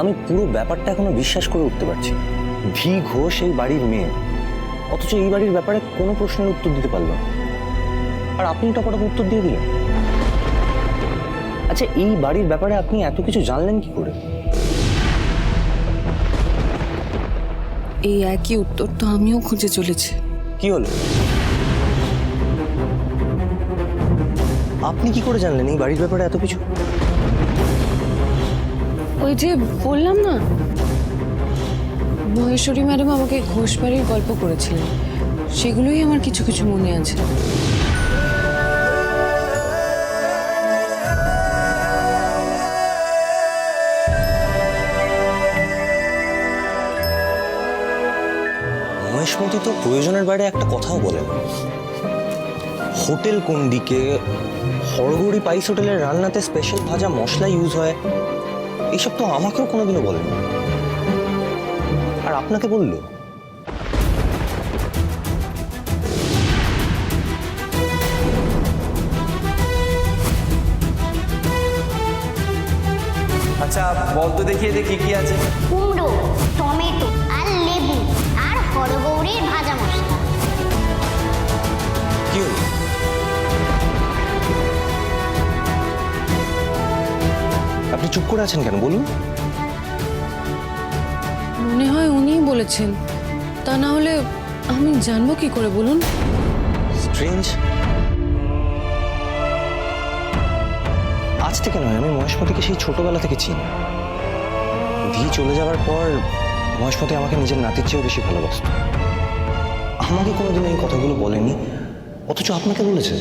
আমি পুরো ব্যাপারটা এখনও বিশ্বাস করে উঠতে পারছি ভি ঘোষ এই বাড়ির মেয়ে। অথচ এই বাড়ির ব্যাপারে কোনো প্রশ্নের উত্তর দিতে পারল না। আর আপনি টপাটপ উত্তর দিয়ে দিলেন? আচ্ছা এই বাড়ির ব্যাপারে আপনি এত কিছু জানলেন কি করে? এই একই উত্তর তো আমিও খুঁজে চলেছি। কি হলো? আপনি কি করে জানলেন এই বাড়ির ব্যাপারে এত কিছু? ওই যে বললাম না, মহেশ্বরী ম্যাডাম আমাকে ঘোষ বাড়ির গল্প করেছিলেন। সেগুলোই আমার কিছু কিছু মনে আছে। মহেশমতি তো প্রয়োজনের বাইরে একটা কথাও বলেন। হোটেল কোন দিকে? হরগৌরি পাইস হোটেলের রান্নাতে স্পেশাল ভাজা মশলা ইউজ হয়। এইসব তো আমাকেও কোনোদিনও বলেন। আর আপনাকে বলল? আচ্ছা বল তো দেখিয়ে দেখি কি কি আছে। কুমড়ো টমেটো। চুপ করে আছেন কেন? বলুন। মনে হয় উনিই বলেছেন। তা না হলে আমি জানব কি করে বলুন। স্ট্রেঞ্জ। আজ থেকে নয় আমি মহেশমতিকে সেই ছোটবেলা থেকে চিনি। দিয়ে চলে যাওয়ার পর মহেশমতি আমাকে নিজের নাতির চেয়েও বেশি ভালোবাসত। আমাকে কোনোদিন এই কথাগুলো বলেনি অথচ আপনাকে বলেছে।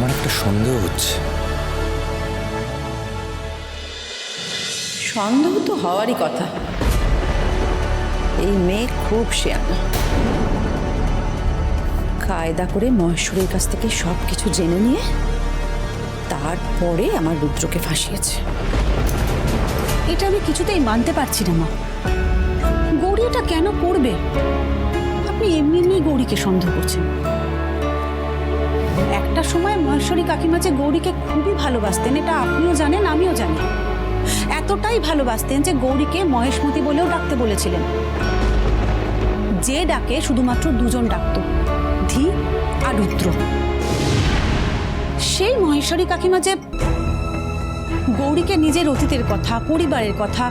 আমার একটা সন্দেহ হচ্ছে। সন্দেহ তো হওয়ারই কথা। এই মেয়ে খুব শেয়ানা। কায়দা করে মহেশ্বরের কাছ থেকে সব কিছু জেনে নিয়ে তারপরে আমার রুদ্রকে ফাঁসিয়েছে। এটা আমি কিছুতেই মানতে পারছি না, মা। গৌরী এটা কেন করবে? আপনি এমনি এমনি গৌরীকে সন্দেহ করছেন। একটা সময় মহেশ্বরী কাকিমা যে গৌরীকে খুবই ভালোবাসতেন, এটা আপনিও জানেন, আমিও জানি। এতটাই ভালোবাসতেন যে গৌরীকে মহেশমতি বলেও ডাকতে বলেছিলেন। যে ডাকে শুধুমাত্র দুজন ডাকত, ধি আর রুদ্র। সেই মহেশ্বরী কাকিমা যে গৌরীকে নিজের অতীতের কথা, পরিবারের কথা,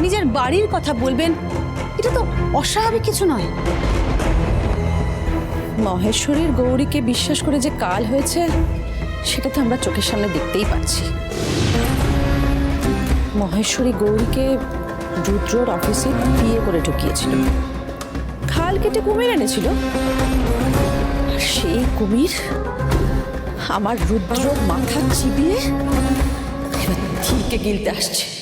নিজের বাড়ির কথা বলবেন, এটা তো অস্বাভাবিক কিছু নয়। মহেশ্বরীর গৌরীকে বিশ্বাস করে যে কাল হয়েছে, সেটা তো আমরা চোখের সামনে দেখতেই পাচ্ছি। মহেশ্বরী গৌরীকে রুদ্রর অফিসে বিয়ে করে ঢুকিয়েছিল। খাল কেটে কুমির এনেছিল। সেই কুমির আমার রুদ্র মাথা চিবিয়ে এবার গিলতে আসছে।